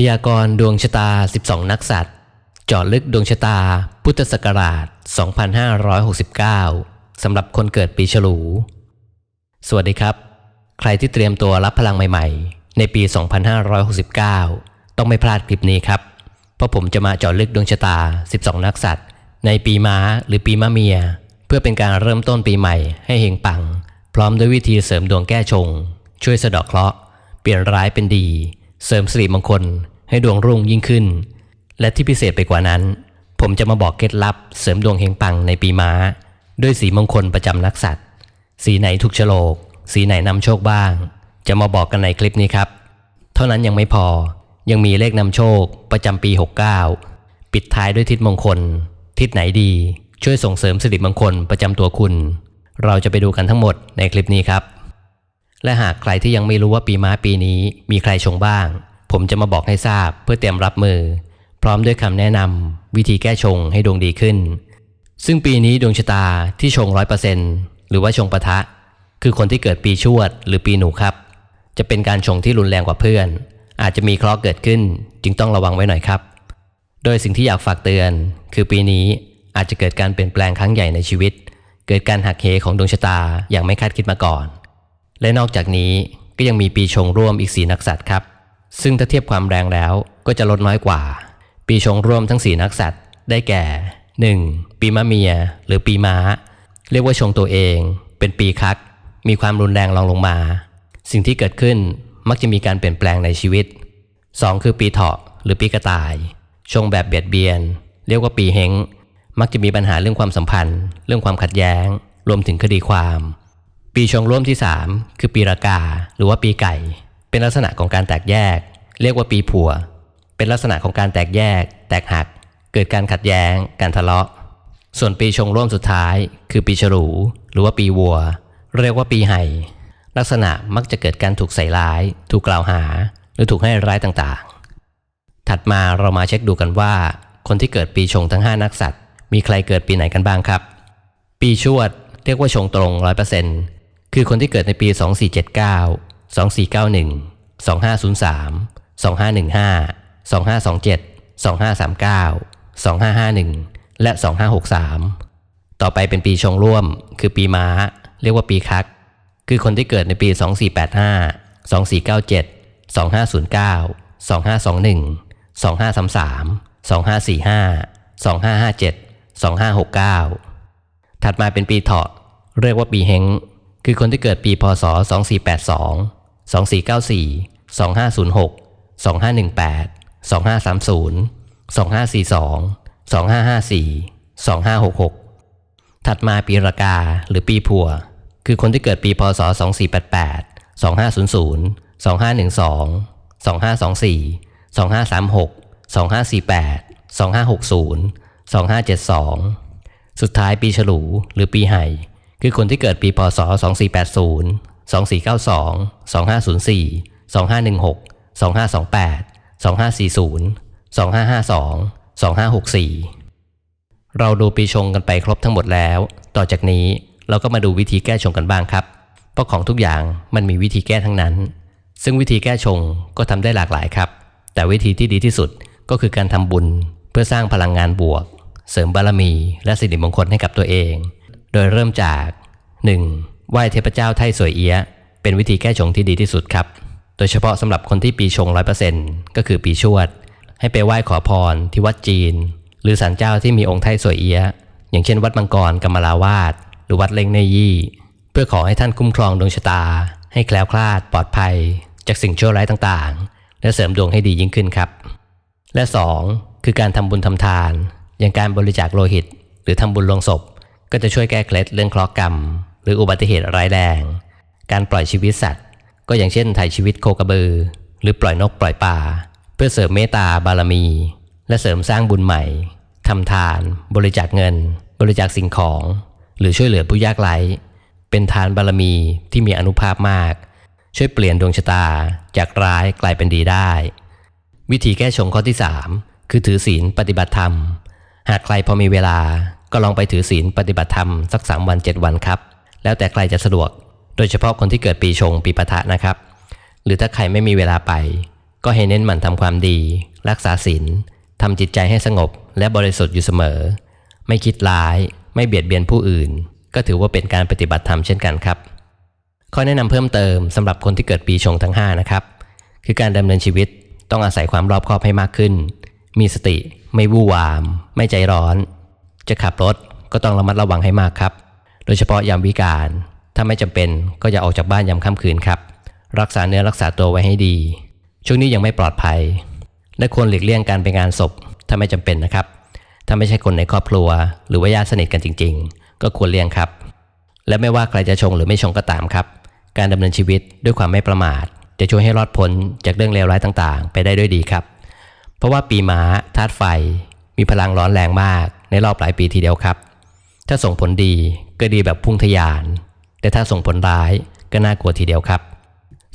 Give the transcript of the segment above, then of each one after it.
พยากรณ์ดวงชะตา 12 นักสัตว์เจาะลึกดวงชะตา พุทธศักราช 2569 สำหรับคนเกิดปีฉลู สวัสดีครับ ใครที่เตรียมตัวรับพลังใหม่ๆ ในปี 2569 ต้องไม่พลาดคลิปนี้ครับ เพราะผมจะมาเจาะลึกดวงชะตา 12 นักสัตว์ในปีม้าหรือปีมะเมีย เพื่อเป็นการเริ่มต้นปีใหม่ให้เฮงปัง พร้อมด้วยวิธีเสริมดวงแก้ชง ช่วยสะเดาะเคราะห์เปลี่ยนร้ายเป็นดี เสริมสิริมงคลให้ดวงรุ่งยิ่งขึ้น และที่พิเศษไปกว่านั้น ผมจะมาบอกเคล็ดลับ เสริมดวงเฮงปังในปีม้า ด้วยสีมงคลประจำนักสัตว์ สีไหนถูกโฉลก สีไหนนำโชคบ้าง จะมาบอกกันในคลิปนี้ครับ เท่านั้นยังไม่พอยังมีเลขนำโชคประจำปี 69 ปิดท้ายด้วยทิศมงคล ทิศไหนดี ช่วยส่งเสริมสิริมงคลประจำตัวคุณ เราจะไปดูกันทั้งหมดในคลิปนี้ครับ และหากใครที่ยังไม่รู้ว่าปีม้าปีนี้มีใครชงบ้าง ผมจะมาบอกให้ทราบเพื่อเตรียมรับมือ พร้อมด้วยคำแนะนำวิธีแก้ชงให้ดวงดีขึ้น ซึ่งปีนี้ดวงชะตาที่ชงร้อยเปอร์เซ็นหรือว่าชงปะทะ คือคนที่เกิดปีชวดหรือปีหนูครับ จะเป็นการชงที่รุนแรงกว่าเพื่อน อาจจะมีเคราะห์เกิดขึ้น จึงต้องระวังไว้หน่อยครับ โดยสิ่งที่อยากฝากเตือน คือปีนี้อาจจะเกิดการเปลี่ยนแปลงครั้งใหญ่ในชีวิต เกิดการหักเหของดวงชะตาอย่างไม่คาดคิดมาก่อน และนอกจากนี้ก็ยังมีปีชงร่วมอีกสีนักสัตว์ครับ ซึ่งถ้าเทียบความแรงแล้วก็จะลดน้อยกว่า ปีชงร่วมทั้งสีนักสัตว์ได้แก่ 1. ปีมะเมีย หรือปีม้า เรียกว่าชงตัวเอง เป็นปีคัก มีความรุนแรงรองลงมา สิ่งที่เกิดขึ้นมักจะมีการเปลี่ยนแปลงในชีวิต 2. คือปีเถาะหรือปีกระต่าย ชงแบบเบียดเบียน เรียกว่าปีเฮงมักจะมีปัญหาเรื่องความสัมพันธ์ เรื่องความขัดแย้ง รวมถึงคดีความ ปีชงร่วมที่ 3 คือปีรากา หรือว่าปีไก่ เป็นลักษณะของการแตกแยก เรียกว่าปีผัว เป็นลักษณะของการแตกแยก แตกหัก เกิดการขัดแย้ง การทะเลาะ ส่วนปีชงร่วมสุดท้าย คือปีฉลู หรือว่าปีวัว เรียกว่าปีไห่ ลักษณะมักจะเกิดการถูกใส่ร้าย ถูกกล่าวหา หรือถูกให้ร้ายต่างๆ ถัดมาเรามาเช็คดูกันว่า คนที่เกิดปีชงทั้ง 5 นักสัตว์มีใครเกิดปีไหนกันบ้างครับ ปีชวดเรียกว่าชงตรง100% คือคนที่เกิดในปี 2479 2491 2503 2515 2527 2539 2551 และ 2563 ต่อไปเป็นปีชงร่วม คือปีม้า เรียกว่าปีคัก คือคนที่เกิดในปี 2485 2497 2509 2521 2533 2545 2557 2569 ถัดมาเป็นปีเถาะ เรียกว่าปีเฮง คือคนที่เกิดปีพศ 2482 2494 2506 2518 2530 2542 2554 2566 ถัดมาปีรากาหรือปีผัว คือคนที่เกิดปีพศ 2488 2500 2512 2524 2536 2548 2560 2572 สุดท้ายปีฉลูหรือปีไห่ คือคนที่เกิดปีพศ 2480 2492 2504 2516 2528 2540 2552 2564 เราดูปีชงกันไปครบทั้งหมดแล้ว ต่อจากนี้เราก็มาดูวิธีแก้ชงกันบ้างครับ เพราะของทุกอย่างมันมีวิธีแก้ทั้งนั้น ซึ่งวิธีแก้ชงก็ทำได้หลากหลายครับ แต่วิธีที่ดีที่สุดก็คือการทำบุญ เพื่อสร้างพลังงานบวก เสริมบารมี และสิริมงคลให้กับตัวเอง โดยเริ่มจาก 1. ไหว้เทพเจ้าไทสวยเอียะเป็นวิธีแก้ชงที่ดีที่สุดครับ โดยเฉพาะสำหรับคนที่ปีชง 100%ก็คือปีชวด ให้ไปไหว้ขอพรที่วัดจีน หรือศาลเจ้าที่มีองค์ไทสวยเอียะอย่างเช่น วัดมังกรกำมลาวาดหรือวัดเล้งเนยี่ เพื่อขอให้ท่านคุ้มครองดวงชะตา ให้แคล้วคลาดปลอดภัย จากสิ่งชั่วร้ายต่างๆ และเสริมดวงให้ดียิ่งขึ้นครับ และ 2. คือการทำบุญทำทาน อย่างการบริจาคโลหิต หรือทำบุญลงศพ ก็จะช่วยแก้เคล็ดเรื่องเคราะห์กรรม หรืออุบัติเหตุร้ายแรง การปล่อยชีวิตสัตว์ ก็อย่างเช่นถ่ายชีวิตโคกระบือ หรือปล่อยนกปล่อยปลาเพื่อเสริมเมตตาบารมี และเสริมสร้างบุญใหม่ทำทาน บริจาคเงิน บริจาคสิ่งของ หรือช่วยเหลือผู้ยากไร้เป็นทานบารมีที่มีอนุภาพมาก ช่วยเปลี่ยนดวงชะตาจากร้ายกลายเป็นดีได้ วิธีแก้ชงข้อที่ 3 คือถือศีลปฏิบัติธรรม หากใครพอมีเวลา ก็ลองไปถือศีลปฏิบัติธรรมสัก 3 วัน 7 วันครับ แล้วแต่ใครจะสะดวก โดยเฉพาะคนที่เกิดปีชงปีปะทะนะครับ หรือถ้าใครไม่มีเวลาไป ก็ให้เน้นหมั่นทำความดี รักษาศีลทำจิตใจให้สงบและบริสุทธิ์อยู่เสมอ ไม่คิดร้าย ไม่เบียดเบียนผู้อื่น ก็ถือว่าเป็นการปฏิบัติธรรมเช่นกันครับข้อแนะนำเพิ่มเติมสำหรับคนที่เกิดปีชงทั้ง 5 นะครับ คือการดำเนินชีวิตต้องอาศัยความรอบคอบให้มากขึ้น มีสติ ไม่วู่วาม ไม่ใจร้อน จะขับรถก็ต้องระมัดระวังให้มากครับ โดยเฉพาะยามวิกาลถ้าไม่จำเป็นก็อย่าออกจากบ้านยามค่ำคืนครับ รักษาเนื้อรักษาตัวไว้ให้ดี ช่วงนี้ยังไม่ปลอดภัย และควรหลีกเลี่ยงการไปงานศพ ถ้าไม่จำเป็นนะครับ ถ้าไม่ใช่คนในครอบครัว หรือว่าญาติสนิทกันจริง ๆ ก็ควรเลี่ยงครับ และไม่ว่าใครจะชงหรือไม่ชงก็ตามครับ การดำเนินชีวิตด้วยความไม่ประมาท จะช่วยให้รอดพ้นจากเรื่องเลวร้ายต่างๆ ไปได้ด้วยดีครับ เพราะว่าปีม้าธาตุไฟ มีพลังร้อนแรงมาก ในรอบหลายปีทีเดียวครับ ถ้าส่งผลดีก็ดีแบบพุ่งทะยาน แต่ถ้าส่งผลร้ายก็น่ากลัวทีเดียวครับ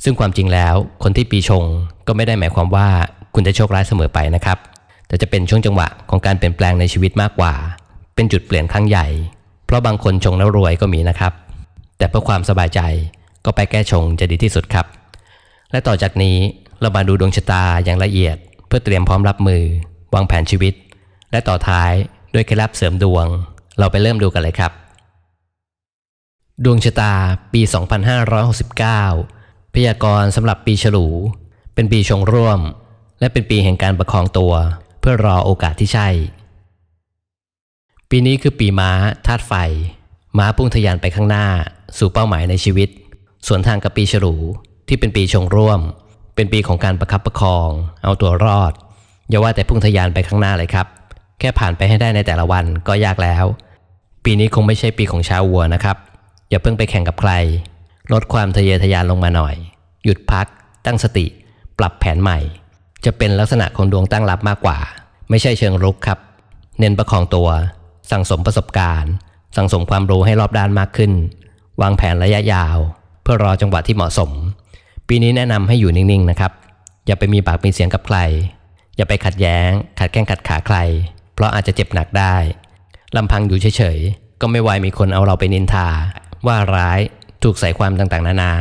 ซึ่งความจริงแล้วคนที่ปีชงก็ไม่ได้หมายความว่าคุณจะโชคร้ายเสมอไปนะครับ แต่จะเป็นช่วงจังหวะของการเปลี่ยนแปลงในชีวิตมากกว่า เป็นจุดเปลี่ยนครั้งใหญ่ เพราะบางคนชงแล้วรวยก็มีนะครับ แต่เพื่อความสบายใจก็ไปแก้ชงจะดีที่สุดครับ และต่อจากนี้เรามาดูดวงชะตาอย่างละเอียด เพื่อเตรียมพร้อมรับมือ วางแผนชีวิต และต่อท้าย ด้วยเคล็ดลับเสริมดวง เราไปเริ่มดูกันเลยครับ ดวงชะตาปี 2569 พยากรณ์สำหรับปีฉลู เป็นปีชงร่วม และเป็นปีแห่งการประคองตัว เพื่อรอโอกาสที่ใช่ ปีนี้คือปีม้าธาตุไฟ ม้าพุ่งทะยานไปข้างหน้า สู่เป้าหมายในชีวิตส่วนทางกับปีฉลูที่เป็นปีชงร่วม เป็นปีของการประคับประคอง เอาตัวรอดอย่าว่าแต่พุ่งทะยานไปข้างหน้าเลยครับ แค่ผ่านไปให้ได้ในแต่ละวันก็ยากแล้ว ปีนี้คงไม่ใช่ปีของชาววัวนะครับ อย่าเพิ่งไปแข่งกับใคร ลดความทะเยอทะยานลงมาหน่อย หยุดพัก ตั้งสติ ปรับแผนใหม่ จะเป็นลักษณะของดวงตั้งรับมากกว่า ไม่ใช่เชิงรุกครับ เน้นประคองตัว สั่งสมประสบการณ์ สั่งสมความรู้ให้รอบด้านมากขึ้น วางแผนระยะยาว เพื่อรอจังหวะที่เหมาะสม ปีนี้แนะนำให้อยู่นิ่งๆนะครับ อย่าไปมีปากมีเสียงกับใคร อย่าไปขัดแย้ง ขัดแข้งขัดขาใคร ราะอาจจะเจ็บหนักได้ลำพังอยู่เฉยๆ ก็ไม่ไวมีคนเอาเราไปนินทา ว่าร้ายถูกใส่ความต่างๆ นานา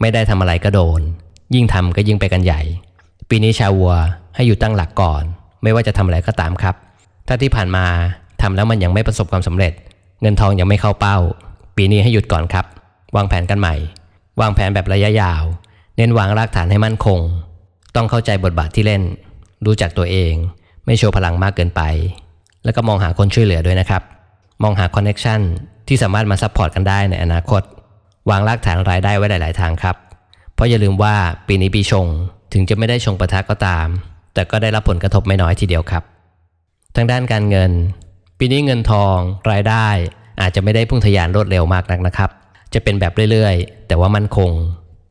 ไม่ได้ทำอะไรก็โดน ยิ่งทำก็ยิ่งไปกันใหญ่ ปีนี้ชาววัวให้อยู่ตั้งหลักก่อน ไม่ว่าจะทำอะไรก็ตามครับ ถ้าที่ผ่านมาทำแล้วมันยังไม่ประสบความสำเร็จ เงินทองยังไม่เข้าเป้า ปีนี้ให้หยุดก่อนครับ วางแผนกันใหม่ วางแผนแบบระยะยาว เน้นวางรากฐานให้มั่นคง ต้องเข้าใจบทบาทที่เล่น รู้จักตัวเอง ไม่โชว์พลังมากเกินไป แล้วก็มองหาคนช่วยเหลือด้วยนะครับ มองหาคอนเน็ชันที่สามารถมาซัพพอร์ตกันได้ในอนาคต วางรากฐานรายได้ไว้หลาย ๆ ทางครับ เพราะอย่าลืมว่าปีนี้ปีชงถึงจะไม่ได้ชงประทะก็ตาม แต่ก็ได้รับผลกระทบไม่น้อยทีเดียวครับ ทางด้านการเงิน ปีนี้เงินทองรายได้อาจจะไม่ได้พุ่งทะยานรวดเร็วมากนักนะครับ จะเป็นแบบเรื่อย ๆ แต่ว่ามั่นคง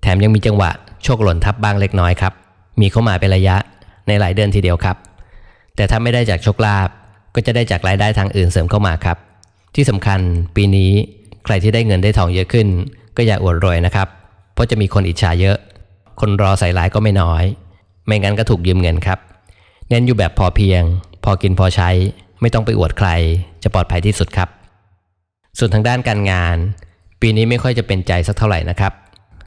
แถมยังมีจังหวะโชคหล่นทับบ้างเล็กน้อยครับ มีเข้ามาเป็นระยะในหลายเดือนทีเดียวครับ แต่ถ้าไม่ได้จากโชคลาภก็จะได้จากรายได้ทางอื่นเสริมเข้ามาครับ ที่สำคัญปีนี้ใครที่ได้เงินได้ทองเยอะขึ้น ก็อย่าอวดรวยนะครับ เพราะจะมีคนอิจฉาเยอะ คนรอใส่ร้ายก็ไม่น้อย ไม่งั้นก็ถูกยืมเงินครับเน้นอยู่แบบพอเพียง พอกินพอใช้ ไม่ต้องไปอวดใคร จะปลอดภัยที่สุดครับ ส่วนทางด้านการงาน ปีนี้ไม่ค่อยจะเป็นใจสักเท่าไหร่นะครับ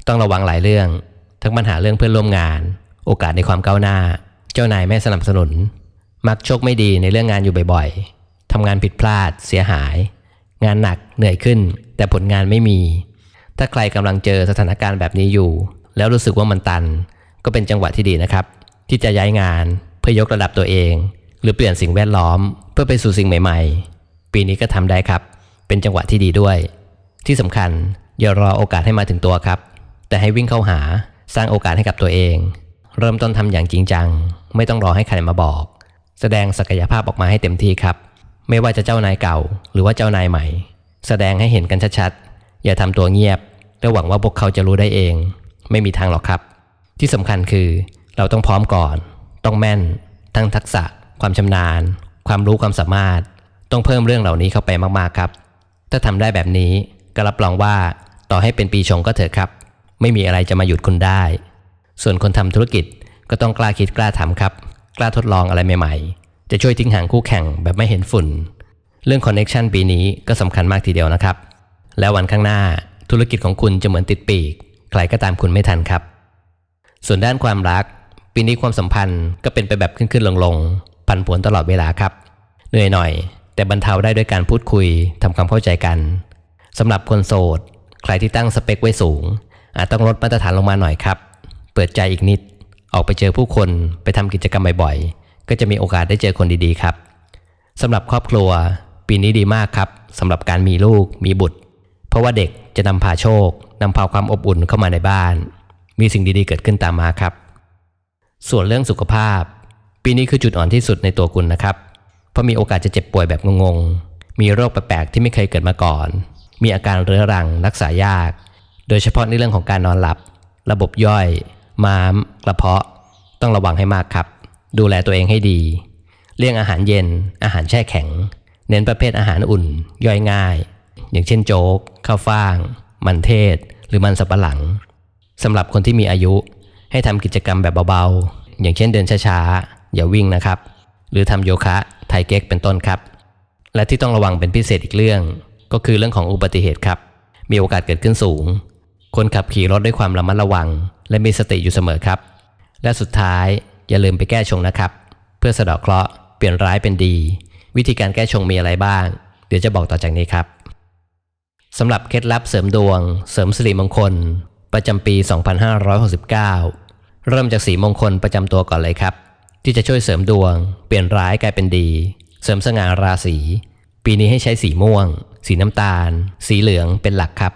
ต้องระวังหลายเรื่อง ทั้งปัญหาเรื่องเพื่อนร่วมงาน โอกาสในความก้าวหน้า เจ้านายไม่สนับสนุน มักโชคไม่ดีในเรื่องงานอยู่บ่อยๆทำงานผิดพลาดเสียหาย งานหนักเหนื่อยขึ้น แต่ผลงานไม่มี ถ้าใครกำลังเจอสถานการณ์แบบนี้อยู่ แล้วรู้สึกว่ามันตัน ก็เป็นจังหวะที่ดีนะครับ ที่จะย้ายงานเพื่อยกระดับตัวเอง หรือเปลี่ยนสิ่งแวดล้อม เพื่อไปสู่สิ่งใหม่ ๆ ปีนี้ก็ทำได้ครับ เป็นจังหวะที่ดีด้วย ที่สำคัญอย่ารอโอกาสให้มาถึงตัวครับ แต่ให้วิ่งเข้าหาสร้างโอกาสให้กับตัวเอง เริ่มต้นทำอย่างจริงจัง ไม่ต้องรอให้ใครมาบอก แสดงศักยภาพออกมาให้เต็มที่ครับ ไม่ว่าจะเจ้านายเก่า หรือว่าเจ้านายใหม่ แสดงให้เห็นกันชัดๆ อย่าทำตัวเงียบและหวังว่าพวกเขาจะรู้ได้เอง ไม่มีทางหรอกครับ ที่สำคัญคือเราต้องพร้อมก่อน ต้องแม่น ทั้งทักษะ ความชำนาญ ความรู้ความสามารถ ต้องเพิ่มเรื่องเหล่านี้เข้าไปมากๆครับ ถ้าทำได้แบบนี้ก็รับรองว่าต่อให้เป็นปีชงก็เถอะครับ ไม่มีอะไรจะมาหยุดคุณได้ ส่วนคนทำธุรกิจก็ต้องกล้าคิดกล้าทำครับ กล้าทดลองอะไรใหม่ๆ จะช่วยทิ้งห่างคู่แข่งแบบไม่เห็นฝุ่น เรื่องคอนเน็ชันปีนี้ก็สำคัญมากทีเดียวนะครับ แล้ววันข้างหน้าธุรกิจของคุณจะเหมือนติดปีก ใครก็ตามคุณไม่ทันครับ ส่วนด้านความรัก ปีนี้ความสัมพันธ์ก็เป็นไปแบบขึ้นๆลงๆผันผวนตลอดเวลาครับ เหนื่อยหน่อย แต่บรรเทาได้ด้วยการพูดคุยทำความเข้าใจกันสำหรับคนโสด ใครที่ตั้งสเปคไว้สูง อาจต้องลดมาตรฐานลงมาหน่อยครับ เปิดใจอีกนิด ออกไปเจอผู้คนไปทำกิจกรรมบ่อยๆ ก็จะมีโอกาสได้เจอคนดีๆครับสำหรับครอบครัว ปีนี้ดีมากครับสำหรับการมีลูกมีบุตร เพราะว่าเด็กจะนำพาโชคนำพาความอบอุ่นเข้ามาในบ้าน มีสิ่งดีๆเกิดขึ้นตามมาครับ ส่วนเรื่องสุขภาพ ปีนี้คือจุดอ่อนที่สุดในตัวคุณนะครับ เพราะมีโอกาสจะเจ็บป่วยแบบงงๆ มีโรคแปลกๆที่ไม่เคยเกิดมาก่อน มีอาการเรื้อรังรักษายาก โดยเฉพาะในเรื่องของการนอนหลับ ระบบย่อย ม้ามกระเพาะ ต้องระวังให้มากครับ ดูแลตัวเองให้ดี เลี่ยงอาหารเย็น อาหารแช่แข็ง เน้นประเภทอาหารอุ่น ย่อยง่าย อย่างเช่นโจ๊ก ข้าวฟ่าง มันเทศ หรือมันสับปะหลังสำหรับคนที่มีอายุ ให้ทำกิจกรรมแบบเบาๆ อย่างเช่นเดินช้าๆ อย่าวิ่งนะครับ หรือทำโยคะ ไทเก๊กเป็นต้นครับ และที่ต้องระวังเป็นพิเศษอีกเรื่อง ก็คือเรื่องของอุบัติเหตุครับ มีโอกาสเกิดขึ้นสูง คนขับขี่รถด้วยความระมัดระวัง และมีสติอยู่เสมอครับ และสุดท้ายอย่าลืมไปแก้ชงนะครับ เพื่อสะเดาะเคราะห์เปลี่ยนร้ายเป็นดี วิธีการแก้ชงมีอะไรบ้าง เดี๋ยวจะบอกต่อจากนี้ครับสำหรับเคล็ดลับเสริมดวง เสริมสิริมงคล ประจำปี 2569 เริ่มจากสีมงคลประจำตัวก่อนเลยครับ ที่จะช่วยเสริมดวง เปลี่ยนร้ายกลายเป็นดี เสริมสง่าราศีปีนี้ให้ใช้สีม่วง สีน้ำตาล สีเหลืองเป็นหลักครับ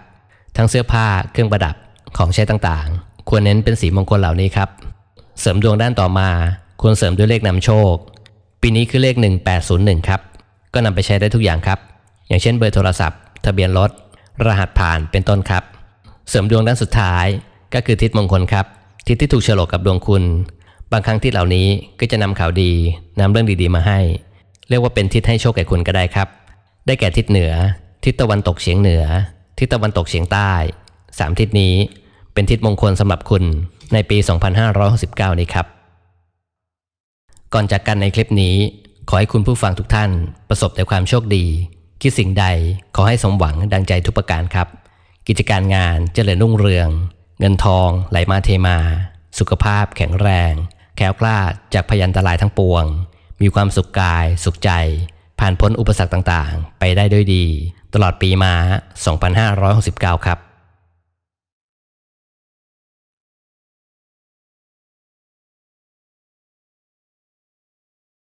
ทั้งเสื้อผ้าเครื่องประดับของใช้ต่างๆ ควรเน้นเป็นสีมงคลเหล่านี้ครับ เสริมดวงด้านต่อมา ควรเสริมด้วยเลขนำโชค ปีนี้คือเลข 1801 ครับ ก็นำไปใช้ได้ทุกอย่างครับ อย่างเช่นเบอร์โทรศัพท์ ทะเบียนรถ รหัสผ่านเป็นต้นครับ เสริมดวงด้านสุดท้ายก็คือทิศมงคลครับ ทิศที่ถูกโฉลกกับดวงคุณ บางครั้งทิศเหล่านี้ก็จะนำข่าวดีนำเรื่องดีๆมาให้ เรียกว่าเป็นทิศให้โชคแก่คุณก็ได้ครับ ได้แก่ทิศเหนือ ทิศตะวันตกเฉียงเหนือ ทิศตะวันตกเฉียงใต้สามทิศนี้เป็นทิศมงคลสำหรับคุณในปี 2569 นี้ครับ ก่อนจากกันในคลิปนี้ ขอให้คุณผู้ฟังทุกท่านประสบแต่ความโชคดี คิดสิ่งใดขอให้สมหวังดังใจทุกประการครับ กิจการงานเจริญรุ่งเรือง เงินทองไหลมาเทมา สุขภาพแข็งแรงแคล้วคลาจากพยันตรายทั้งปวง มีความสุขกาย สุขใจ ผ่านพ้นอุปสรรคต่างๆ ไปได้ด้วยดี ตลอดปีมา 2569 ครับ